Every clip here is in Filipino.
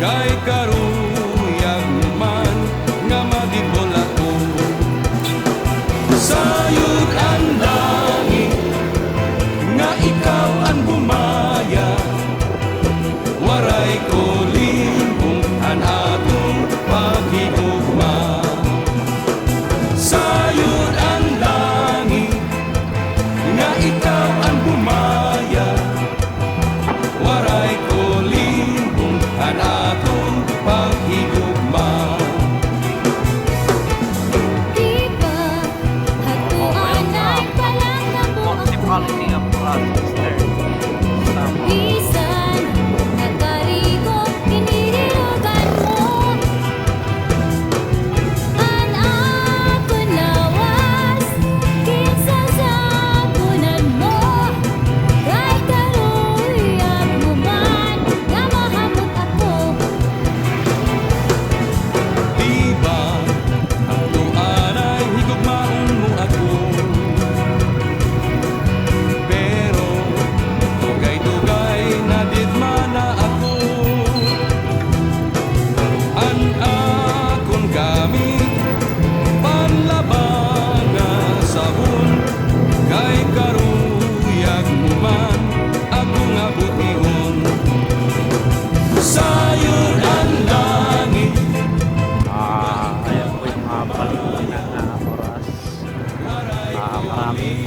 Кайкару.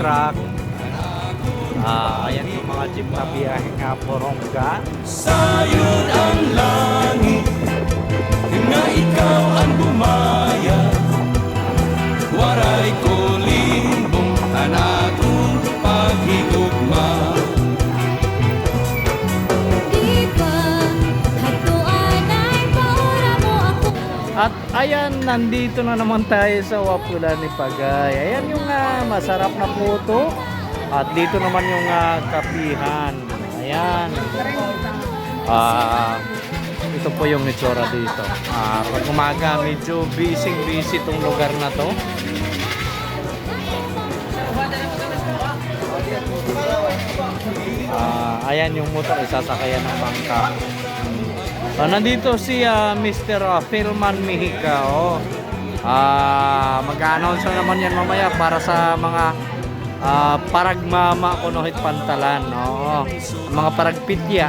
truck. Uh, ayan yung mga jeep na biyahe nga Poronga. Sa'yo ang langit na ikaw ang buhay. Ayan, nandito na naman tayo sa Wapula ni Pagay. Ayan yung ah, masarap na puto. At dito naman yung ah, kapihan. Ayan. Ah, ito po yung itsura dito. Ah, pag umaga, medyo busy-busy itong lugar na to. Ah, ayan yung motor, isasakayan ng bangka. Ah, nandito si ah, Mr. ah, Philman Mihica. Oh. Ah, mag-announce na naman yan mamaya para sa mga ah, paragmama kunohit pantalan. Oo. Mga paragpitya.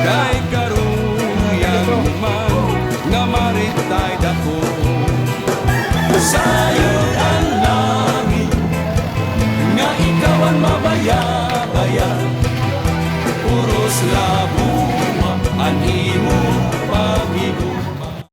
Kay karuyang man Nga maritay dako Sayod ang langit Nga ikaw ang mabaya-baya love.